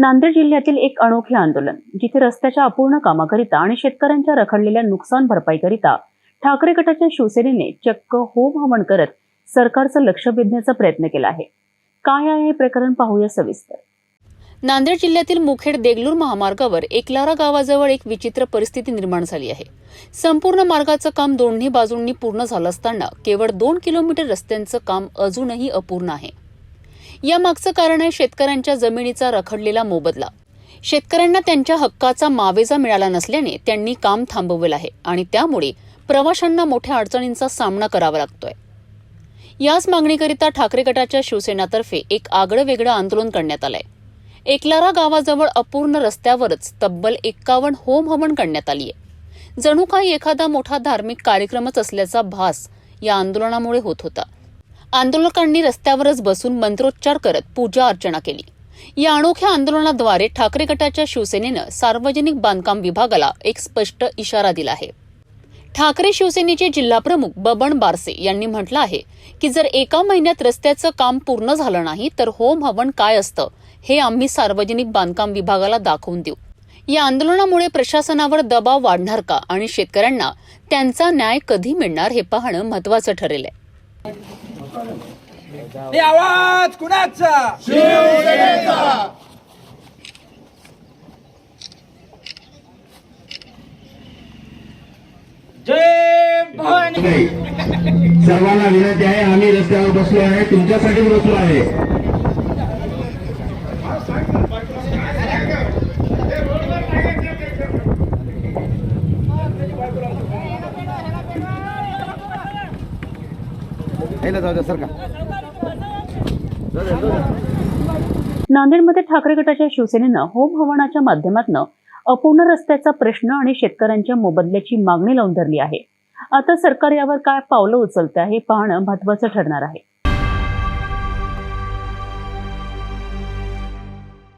नांदेड जिल्ह्यातील एक अनोखे आंदोलन जिथे रस्त्याच्या अपूर्ण कामाकरिता आणि शेतकऱ्यांच्या रखडलेल्या नुकसान भरपाईकरिता ठाकरे गटाच्या शिवसेनेने चक्क होम हवन करत सरकारचं लक्ष वेधण्याचा प्रयत्न केला आहे. काय आहे हे प्रकरण पाहूया सविस्तर. नांदेड जिल्ह्यातील मुखेड देगलूर महामार्गावर एकलारा गावाजवळ एक विचित्र परिस्थिती निर्माण झाली आहे. संपूर्ण मार्गाचं काम दोन्ही बाजूंनी पूर्ण झालं असताना केवळ दोन किलोमीटर रस्त्यांचं काम अजूनही अपूर्ण आहे. यामागचं कारण आहे शेतकऱ्यांच्या जमिनीचा रखडलेला मोबदला. शेतकऱ्यांना त्यांच्या हक्काचा मावेजा मिळाला नसल्याने त्यांनी काम थांबवलं आहे आणि त्यामुळे प्रवाशांना मोठ्या अडचणींचा सामना करावा लागतोय. याच मागणीकरिता ठाकरे गटाच्या शिवसेनातर्फे एक आगळं वेगळं आंदोलन करण्यात आलंय. एकलारा गावाजवळ अपूर्ण रस्त्यावरच तब्बल एक्कावन्न होम हवन करण्यात आली आहे जणू काही एखादा मोठा धार्मिक कार्यक्रमच असल्याचा भास या आंदोलनामुळे होत होता. आंदोलकांनी रस्त्यावरच बसून मंत्रोच्चार करत पूजा अर्चना केली. या अनोख्या आंदोलनाद्वारे ठाकरे गटाच्या शिवसेनेनं सार्वजनिक बांधकाम विभागाला एक स्पष्ट इशारा दिला आहे. ठाकरे शिवसेनेचे जिल्हाप्रमुख बबन बारसे यांनी म्हटलं आहे की जर एका महिन्यात रस्त्याचं काम पूर्ण झालं नाही तर होम हवन काय असतं हे आम्ही सार्वजनिक बांधकाम विभागाला दाखवून देऊ. या आंदोलनामुळे प्रशासनावर दबाव वाढणार का आणि शेतकऱ्यांना त्यांचा न्याय कधी मिळणार हे पाहणं महत्वाचं ठरेल आहे. हे आवाज कुणाचा? जय भवानी नाही सर्वांना विनंती आहे आम्ही रस्त्यावर बसलो आहे तुमच्यासाठीच बसलो आहे. नांदेडमध्ये ठाकरे गटाच्या शिवसेनेनं होम हवनाच्या माध्यमातून अपूर्ण रस्त्याचा प्रश्न आणि शेतकऱ्यांच्या मोबदल्याची मागणी लावून धरली आहे. आता सरकार यावर काय पावलं उचलते हे पाहणं महत्वाचं ठरणार आहे.